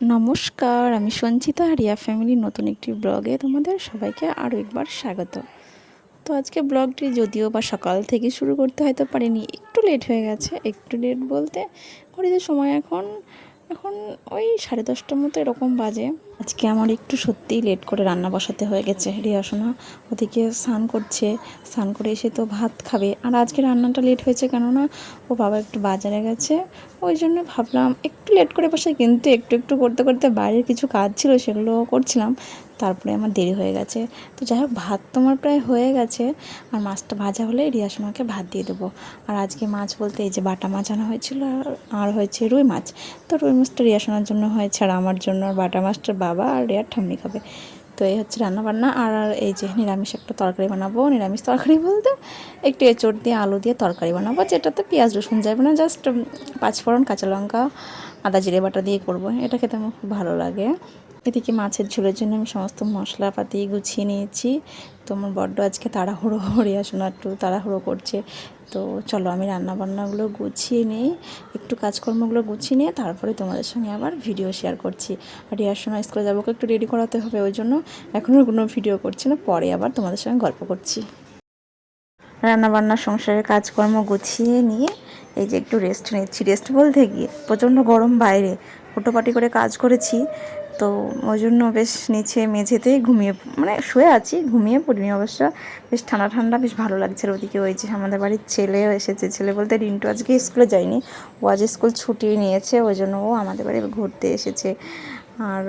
নমস্কার, আমি সঞ্চিতা হারিয়া ফ্যামিলি নতুন একটি ব্লগে তোমাদের সবাইকে আরও একবার স্বাগত। তো আজকে ব্লগটি যদিও বা সকাল থেকে শুরু করতে হয়তো পারিনি, একটু লেট হয়ে গেছে, একটু লেট বলতে ঘড়িতে সময় এখন এখন ওই সাড়ে দশটার মতো এরকম বাজে। আজকে আমার একটু সত্যিই লেট করে রান্না বসাতে হয়ে গেছে। রিয়াসনা ওদিকে স্নান করছে। স্নান করে এসে তো ভাত খাবে। আর আজকে রান্নাটা লেট হয়েছে কেননা ও বাবা একটু বাজারে গেছে। ওই জন্য ভাবলাম একটু লেট করে বসে, কিন্তু একটু একটু করতে করতে বাইরের কিছু কাজ ছিল সেগুলো করছিলাম। তারপরে আমার দেরি হয়ে গেছে। তো যাই হোক, ভাত তোমার প্রায় হয়ে গেছে। আর মাছটা ভাজা হলে রিয়া সোনাকে ভাত দিয়ে দেবো। আর আজকে মাছ বলতে এই যে বাটা মাছ আনা হয়েছিল, আর হয়েছে রুই মাছ। তো রুই মাছটা রিয়া সোনার জন্য হয়েছে আর আমার জন্য আর বাটা মাছটার বাবা আর রিয়ার ঠাম্মি খাবে। তো এই হচ্ছে রান্না বান্না আর আর এই যে নিরামিষ একটা তরকারি বানাবো। নিরামিষ তরকারি বলতে একটু এঁচড় দিয়ে আলু দিয়ে তরকারি বানাবো, যেটাতে পেঁয়াজ, রসুন যাবে না জাস্ট পাঁচফোড়ন, কাঁচা লঙ্কা, আদা, জিরে বাটা দিয়ে করব। এটা খেতে আমার খুব ভালো লাগে। এদিকে মাছের ঝোলের জন্য আমি সমস্ত মশলাপাতি গুছিয়ে নিয়েছি। তো আমার বড্ড আজকে তাড়াহুড়ো হরিয়া শোনা একটু তাড়াহুড়ো করছে। তো চলো আমি রান্না বান্নাগুলো গুছিয়ে নিই। একটু কাজকর্মগুলো গুছিয়ে নিয়ে তারপরে তোমাদের সঙ্গে আবার ভিডিও শেয়ার করছি। আর রিয়ার সময় স্কুলে যাব একটু রেডি করাতে হবে, ওই জন্য এখনও কোনো ভিডিও করছি না, পরে আবার তোমাদের সঙ্গে গল্প করছি। রান্নাবান্না, সংসারের কাজকর্ম গুছিয়ে নিয়ে এই যে একটু রেস্ট নিচ্ছি। রেস্ট বলতে গিয়ে প্রচণ্ড গরম বাইরে। ফটোপাটি করে কাজ করেছি। তো ওই জন্য বেশ নিচে মেঝেতেই ঘুমিয়ে মানে শুয়ে আছি, ঘুমিয়ে পড়িনি অবশ্য। বেশ ঠান্ডা ঠান্ডা, বেশ ভালো লাগছে ওদিকে ওই যে আমাদের বাড়ির ছেলেও এসেছে। ছেলে বলতে রিন্টু আজকে স্কুলে যায়নি, ও আজ স্কুল ছুটি নিয়েছে, ওই জন্য ও আমাদের বাড়ি ঘুরতে এসেছে। আর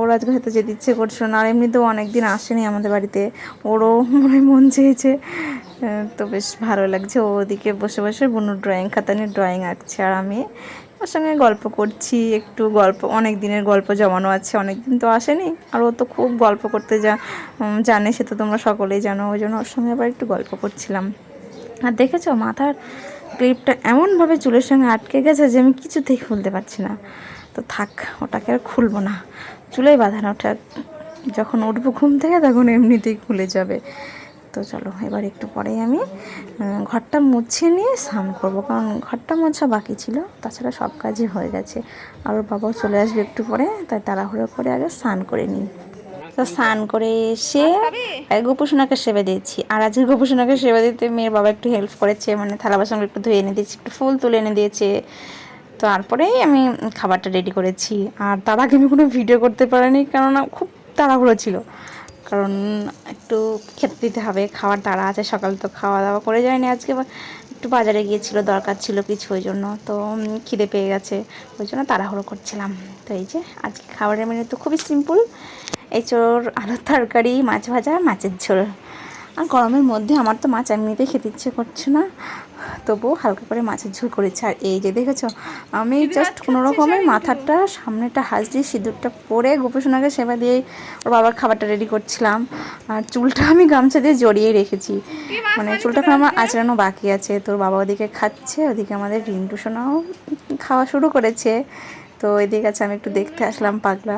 ওর আজকে হয়তো যেতে ইচ্ছে করছিল না, আর এমনিতেও অনেক দিন আসেনি আমাদের বাড়িতে, ওরও মনে মন চেয়েছে। তো বেশ ভালো লাগছে, ও ওদিকে বসে বসে বুনুর ড্রয়িং খাতা নিয়ে ড্রয়িং আঁকছে আর আমি ওর সঙ্গে গল্প করছি, একটু গল্প, অনেক দিনের গল্প জমানো আছে অনেক দিন তো আসেনি। আর ও তো খুব গল্প করতে যা জানে, সে তো তোমরা সকলেই জানো, ওই জন্য ওর সঙ্গে আবার একটু গল্প করছিলাম। আর দেখেছ, মাথার ক্লিপটা এমনভাবে চুলের সঙ্গে আটকে গেছে যে আমি কিছুতেই খুলতে পারছি না। তো থাক, ওটাকে আর খুলবো না। চুলেই বাঁধানো, ওটা যখন উঠবো ঘুম থেকে, তখন এমনিতেই খুলে যাবে। তো চলো এবার একটু পরেই আমি ঘরটা মুছে নিয়ে স্নান করব। কারণ ঘরটা মোছা বাকি ছিল তাছাড়া সব কাজই হয়ে গেছে। আর ওর বাবাও চলে আসবে একটু পরে তাই তাড়াহুড়ো করে আগে স্নান করে নিই। তো স্নান করে এসে গোপুসোনাকে সেবা দিয়েছি। আর আজকে গোপুসোনাকে সেবা দিতে মেয়ের বাবা একটু হেল্প করেছে মানে থালা বাসন একটু ধুয়ে এনে দিয়েছি একটু ফুল তুলে এনে দিয়েছে। তারপরেই আমি খাবারটা রেডি করেছি। আর তার আগে আমি কোনো ভিডিও করতে পারিনি কেননা খুব তাড়াহুড়ো ছিল। কারণ একটু খেতে দিতে হবে, খাওয়ার তাড়া আছে, সকাল তো খাওয়া দাওয়া করে যায়নি আজকে একটু বাজারে গিয়েছিল, দরকার ছিল কিছু ওই জন্য, তো খিদে পেয়ে গেছে, ওই জন্য তাড়াহুড়ো করছিলাম। তো এই যে, আজকে খাবারের মেনু তো খুবই সিম্পল এই চোর আলুর তরকারি, মাছ ভাজা, মাছের ঝোল। আর গরমের মধ্যে আমার তো মাছ এমনিতেই খেতে ইচ্ছে করছে না তবুও হালকা করে মাছের ঝোল করেছে। আর এই যে দেখেছ আমি জাস্ট কোনো রকমের মাথাটা সামনেটা হাজ দিয়ে সিঁদুরটা পরে গোপসোনাকে সেবা দিয়ে ওর বাবার খাবারটা রেডি করছিলাম। আর চুলটা আমি গামছা দিয়ে জড়িয়ে রেখেছি। মানে চুলটা এখন আমার আচড়ানো বাকি আছে। তোর বাবা ওদিকে খাচ্ছে ওদিকে আমাদের রিন্টু সোনাও খাওয়া শুরু করেছে। তো এদিকে আছে আমি একটু দেখতে আসলাম পাগলা।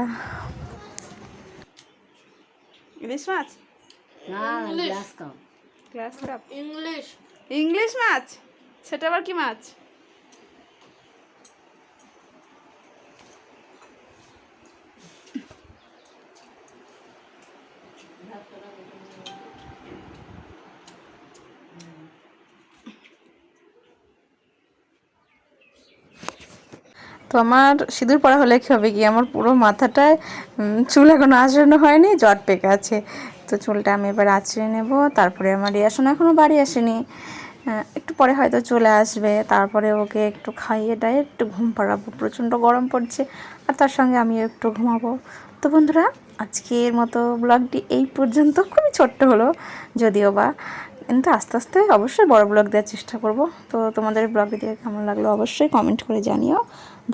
ইলিশ মাছ? Glass cup English. ইংলিশ মাছ? সেটা আবার কি মাছ? তো আমার সিঁদুর পরা হলে কী হবে কি? আমার পুরো মাথাটায় চুল এখনও আঁচড়ানো হয়নি, জট পেকে আছে। তো চুলটা আমি এবার আঁচড়ে নেব। তারপরে আমার রিয়াশন এখনও বাড়ি আসেনি। একটু পরে হয়তো চলে আসবে। তারপরে ওকে একটু খাইয়ে ডাইয়ে একটু ঘুম পাড়াবো। প্রচণ্ড গরম পড়ছে আর তার সঙ্গে আমিও একটু ঘুমাবো। তো বন্ধুরা, আজকের মতো ব্লগটি এই পর্যন্ত। খুবই ছোট্ট হলো যদিও বা। কিন্তু আস্তে আস্তে অবশ্যই বড় ব্লগ দেওয়ার চেষ্টা করব। তো তোমাদের ব্লগটি দেখে কেমন লাগল অবশ্যই কমেন্ট করে জানিও।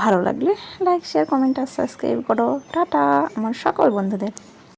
ভালো লাগলে লাইক শেয়ার কমেন্ট আর সাবস্ক্রাইব করো। টাটা, আমার সকল বন্ধুদের।